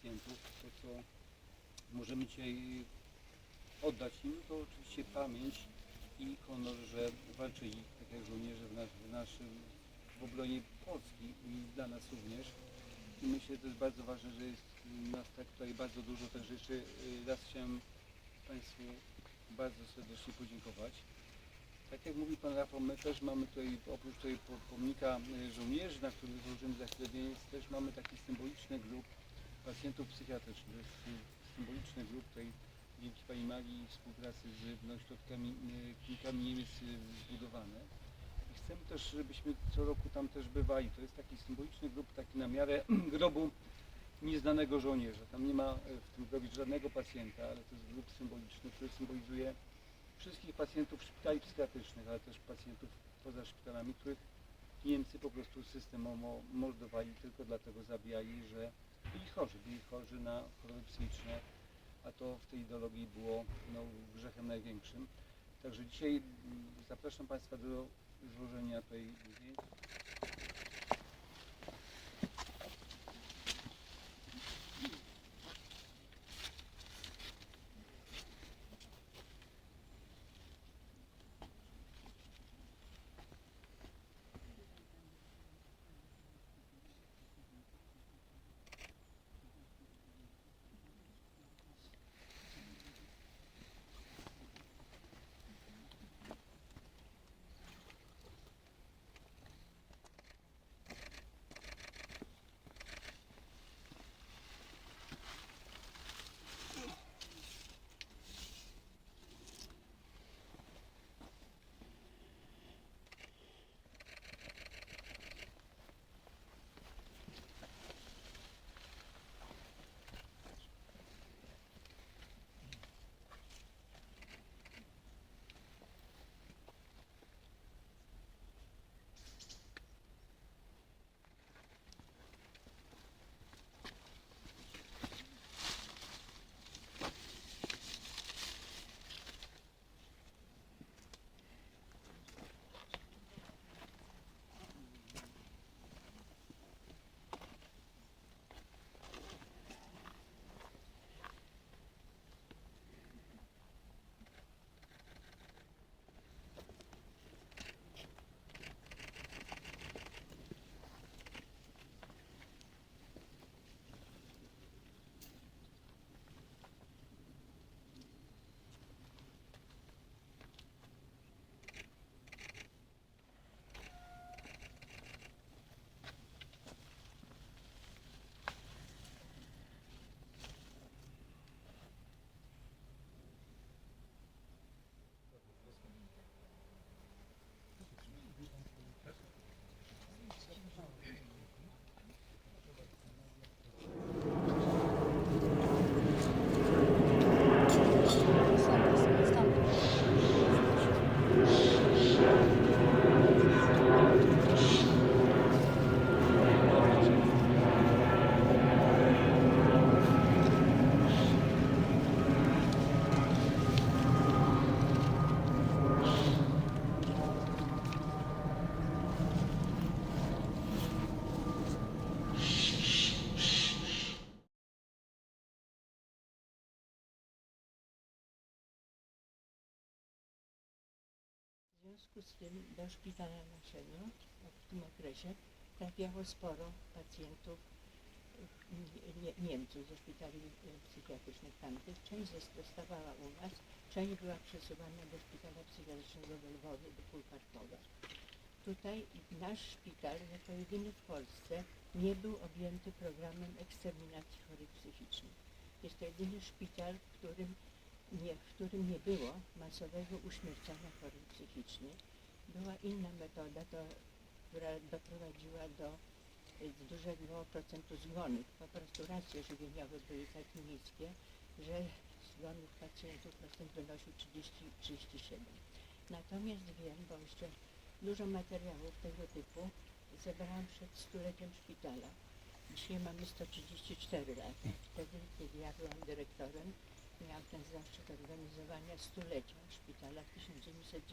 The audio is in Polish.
pacjentów, to co możemy dzisiaj oddać im, to oczywiście pamięć i honor, że walczyli, tak jak żołnierze w, nas, w naszym, w obronie Polski i dla nas również. I myślę, że to jest bardzo ważne, że jest nas tak tutaj bardzo dużo, także jeszcze y, raz chciałem Państwu bardzo serdecznie podziękować. Tak jak mówi Pan Rafał, my też mamy tutaj, oprócz tutaj po- pomnika y, żołnierzy, na którym złożymy zaślebienie, też mamy taki symboliczny grup pacjentów psychiatrycznych. To jest y, symboliczny grup tutaj dzięki Pani Marii współpracy z no, klinikami Niemiec y, zbudowane. I chcemy też, żebyśmy co roku tam też bywali. To jest taki symboliczny grup, taki na miarę grobu nieznanego żołnierza. Tam nie ma y, w tym grobie żadnego pacjenta, ale to jest grób symboliczny, który symbolizuje wszystkich pacjentów szpitali psychiatrycznych, ale też pacjentów poza szpitalami, których Niemcy po prostu systemowo mordowali, tylko dlatego zabijali, że byli chorzy, byli chorzy na choroby psychiczne, a to w tej ideologii było no, grzechem największym. Także dzisiaj mm, zapraszam Państwa do złożenia tej. Związku z tym do szpitala naszego w tym okresie trafiało sporo pacjentów y, nie, Niemców ze szpitali y, psychiatrycznych tamtych. Część zos- zostawała u nas, część była przesuwana do szpitala psychiatrycznego we Lwowie, do Półkarpowa. Tutaj nasz szpital, jako jedyny w Polsce, nie był objęty programem eksterminacji chorych psychicznych. Jest to jedyny szpital, w którym nie, w którym nie było masowego uśmiercania chorych psychicznych. Była inna metoda, to, która doprowadziła do y, dużego procentu zgonów. Po prostu racje żywieniowe były tak niskie, że zgonów pacjentów procent wynosił 30-37. Natomiast wiem, bo jeszcze dużo materiałów tego typu zebrałam przed stuleciem szpitala. Dzisiaj mamy 134 lata. Wtedy, kiedy ja byłam dyrektorem, miałam ten zaszczyt organizowania stulecia szpitala w 1909